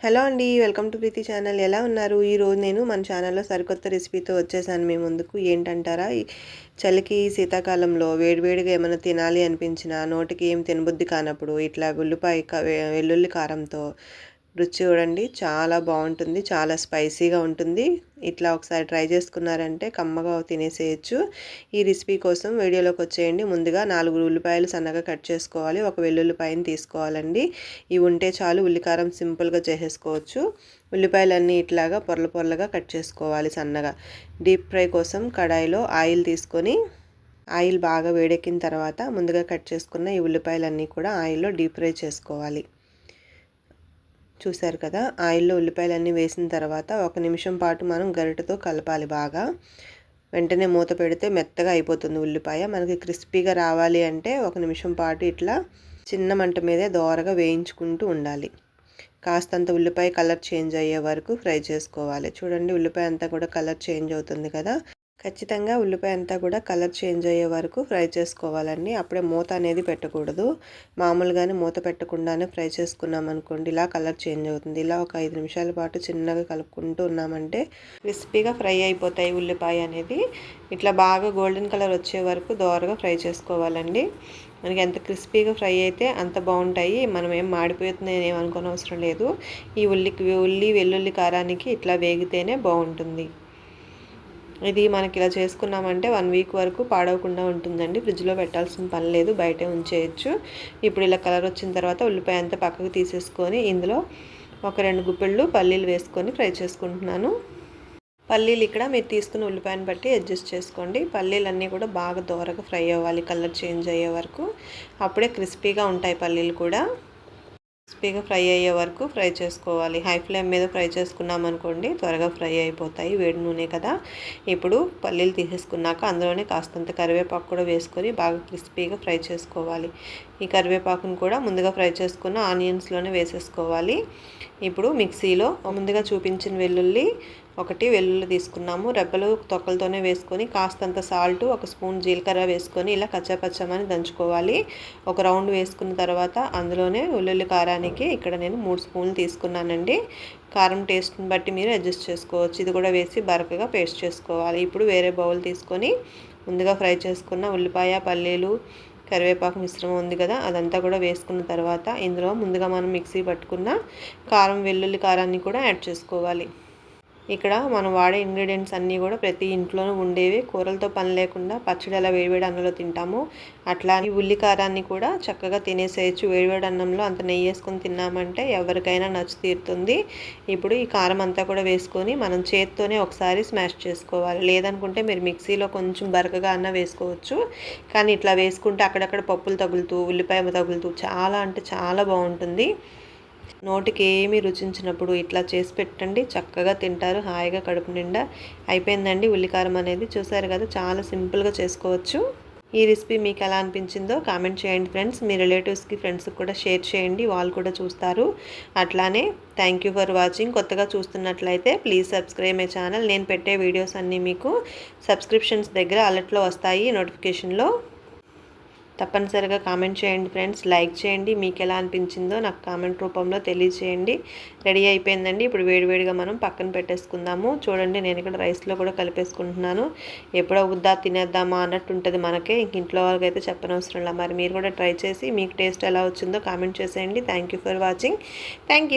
Hello అండి welcome to Preethi channel. ఎలా ఉన్నారు? ఈరోజు నేను మన ఛానల్లో సరికొత్త రెసిపీతో వచ్చేసాను. మీ ముందుకు ఏంటంటారా? ఈ చలికి శీతాకాలంలో వేడివేడిగా ఏమైనా తినాలి అనిపించిన నోటికి ఏం తినబుద్ధి కానప్పుడు ఇట్లా ఉల్లిపాయ వెల్లుల్లి కారంతో రుచి చూడండి చాలా బాగుంటుంది చాలా స్పైసీగా ఉంటుంది. ఇట్లా ఒకసారి ట్రై చేసుకున్నారంటే కమ్మగా తినేసేయచ్చు. ఈ రెసిపీ కోసం వీడియోలోకి వచ్చేయండి. ముందుగా నాలుగు ఉల్లిపాయలు సన్నగా కట్ చేసుకోవాలి. ఒక వెల్లుల్లిపాయని తీసుకోవాలండి. ఇవి ఉంటే చాలు ఉల్లికారం సింపుల్గా చేసేసుకోవచ్చు. ఉల్లిపాయలన్నీ ఇట్లాగా పొరల పొరలుగా కట్ చేసుకోవాలి సన్నగా. డీప్ ఫ్రై కోసం కడాయిలో ఆయిల్ తీసుకొని ఆయిల్ బాగా వేడెక్కిన తర్వాత ముందుగా కట్ చేసుకున్న ఈ ఉల్లిపాయలన్నీ కూడా ఆయిల్లో డీప్ ఫ్రై చేసుకోవాలి. చూసారు కదా ఆయిల్లో ఉల్లిపాయలన్నీ వేసిన తర్వాత ఒక నిమిషం పాటు మనం గరిటతో కలపాలి బాగా. వెంటనే మూత పెడితే మెత్తగా అయిపోతుంది ఉల్లిపాయ. మనకి క్రిస్పీగా రావాలి అంటే ఒక నిమిషం పాటు ఇట్లా చిన్న మంట మీదే దోరగా వేయించుకుంటూ ఉండాలి. కాస్తంత ఉల్లిపాయ కలర్ చేంజ్ అయ్యే వరకు ఫ్రై చేసుకోవాలి. చూడండి ఉల్లిపాయ అంతా కూడా కలర్ చేంజ్ అవుతుంది కదా. ఖచ్చితంగా ఉల్లిపాయ అంతా కూడా కలర్ చేంజ్ అయ్యే వరకు ఫ్రై చేసుకోవాలండి. అప్పుడే మూత అనేది పెట్టకూడదు. మామూలుగానే మూత పెట్టకుండానే ఫ్రై చేసుకున్నాం అనుకోండి ఇలా కలర్ చేంజ్ అవుతుంది. ఇలా ఒక ఐదు నిమిషాల పాటు చిన్నగా కలుపుకుంటూ ఉన్నామంటే క్రిస్పీగా ఫ్రై అయిపోతాయి ఉల్లిపాయ అనేది. ఇట్లా బాగా గోల్డెన్ కలర్ వచ్చే వరకు దోరగా ఫ్రై చేసుకోవాలండి. మనకి ఎంత క్రిస్పీగా ఫ్రై అయితే అంత బాగుంటాయి. మనం ఏం మాడిపోతుంది ఏం అవసరం లేదు. ఈ ఉల్లికి ఉల్లి వెల్లుల్లి కారానికి ఇట్లా వేగితేనే బాగుంటుంది. ఇది మనకి ఇలా చేసుకున్నామంటే వన్ వీక్ వరకు పాడవకుండా ఉంటుందండి. ఫ్రిడ్జ్లో పెట్టాల్సిన పని లేదు బయటే ఉంచేయచ్చు. ఇప్పుడు ఇలా కలర్ వచ్చిన తర్వాత ఉల్లిపాయ అంతా పక్కకు తీసేసుకొని ఇందులో ఒక రెండు గుప్పెళ్ళు పల్లీలు వేసుకొని ఫ్రై చేసుకుంటున్నాను. పల్లీలు ఇక్కడ మీరు తీసుకున్న ఉల్లిపాయను బట్టి అడ్జస్ట్ చేసుకోండి. పల్లీలన్నీ కూడా బాగా దోరగా ఫ్రై అవ్వాలి కలర్ చేంజ్ అయ్యే వరకు. అప్పుడే క్రిస్పీగా ఉంటాయి పల్లీలు కూడా. క్రిస్పీగా ఫ్రై అయ్యే వరకు ఫ్రై చేసుకోవాలి. హై ఫ్లేమ్ మీద ఫ్రై చేసుకున్నాం అనుకోండి త్వరగా ఫ్రై అయిపోతాయి. వేడి నూనె కదా. ఇప్పుడు పల్లీలు తీసేసుకున్నాక అందులోనే కాస్తంత కరివేపాకు కూడా వేసుకొని బాగా క్రిస్పీగా ఫ్రై చేసుకోవాలి. ఈ కరివేపాకును కూడా ముందుగా ఫ్రై చేసుకున్న ఆనియన్స్లోనే వేసేసుకోవాలి. ఇప్పుడు మిక్సీలో ముందుగా చూపించిన వెల్లుల్లి ఒకటి వెల్లుల్లి తీసుకున్నాము. రెబ్బలు తొక్కలతోనే వేసుకొని కాస్తంత సాల్ట్ ఒక స్పూన్ జీలకర్ర వేసుకొని ఇలా కచ్చాపచ్చమని దంచుకోవాలి. ఒక రౌండ్ వేసుకున్న తర్వాత అందులోనే ఉల్లుల్లి కారానికి ఇక్కడ నేను మూడు స్పూన్లు తీసుకున్నానండి. కారం టేస్ట్ని బట్టి మీరు అడ్జస్ట్ చేసుకోవచ్చు. ఇది కూడా వేసి బరకగా పేస్ట్ చేసుకోవాలి. ఇప్పుడు వేరే బౌల్ తీసుకొని ముందుగా ఫ్రై చేసుకున్న ఉల్లిపాయ పల్లీలు కరివేపాకు మిశ్రమం ఉంది కదా అదంతా కూడా వేసుకున్న తర్వాత ఇందులో ముందుగా మనం మిక్సీ పట్టుకున్న కారం వెల్లుల్లి కారాన్ని కూడా యాడ్ చేసుకోవాలి. ఇక్కడ మనం వాడే ఇంగ్రీడియంట్స్ అన్నీ కూడా ప్రతి ఇంట్లోనూ ఉండేవి. కూరలతో పని లేకుండా పచ్చడి ఎలా వేడివేడి అన్నంలో తింటాము. అట్లా ఈ ఉల్లి కారాన్ని కూడా చక్కగా తినేసేయచ్చు. వేడివేడి అన్నంలో అంత నెయ్యి వేసుకొని తిన్నామంటే ఎవరికైనా నచ్చు తీరుతుంది. ఇప్పుడు ఈ కారం అంతా కూడా వేసుకొని మనం చేత్తోనే ఒకసారి స్మాష్ చేసుకోవాలి. లేదనుకుంటే మీరు మిక్సీలో కొంచెం బరకగా అన్న వేసుకోవచ్చు. కానీ ఇట్లా వేసుకుంటే అక్కడక్కడ పప్పులు తగులుతూ ఉల్లిపాయ తగులుతూ చాలా అంటే చాలా బాగుంటుంది. నోటికి ఏమీ రుచించినప్పుడు ఇట్లా చేసి పెట్టండి. చక్కగా తింటారు. హాయిగా కడుపు నిండా అయిపోయిందండి. ఉల్లికారం అనేది చూసారు కదా చాలా సింపుల్గా చేసుకోవచ్చు. ఈ రెసిపీ మీకు ఎలా అనిపించిందో కామెంట్ చేయండి ఫ్రెండ్స్. మీ రిలేటివ్స్కి ఫ్రెండ్స్కి కూడా షేర్ చేయండి. వాళ్ళు కూడా చూస్తారు. అట్లానే థ్యాంక్ యూ ఫర్ వాచింగ్. కొత్తగా చూస్తున్నట్లయితే ప్లీజ్ సబ్స్క్రైబ్ మై ఛానల్. నేను పెట్టే వీడియోస్ అన్నీ మీకు సబ్స్క్రిప్షన్స్ దగ్గర అలర్ట్లో వస్తాయి నోటిఫికేషన్లో. తప్పనిసరిగా కామెంట్ చేయండి ఫ్రెండ్స్. లైక్ చేయండి. మీకు ఎలా అనిపించిందో నాకు కామెంట్ రూపంలో తెలియచేయండి. రెడీ అయిపోయిందండి. ఇప్పుడు వేడివేడిగా మనం పక్కన పెట్టేసుకుందాము. చూడండి నేను ఇక్కడ రైస్లో కూడా కలిపేసుకుంటున్నాను. ఎప్పుడో వద్దా తినేద్దామా అన్నట్టు ఉంటుంది మనకే. ఇంక ఇంట్లో వాళ్ళకైతే చెప్పనవసరం మరి మీరు కూడా ట్రై చేసి మీకు టేస్ట్ ఎలా వచ్చిందో కామెంట్ చేసేయండి. Thank for watching. థ్యాంక్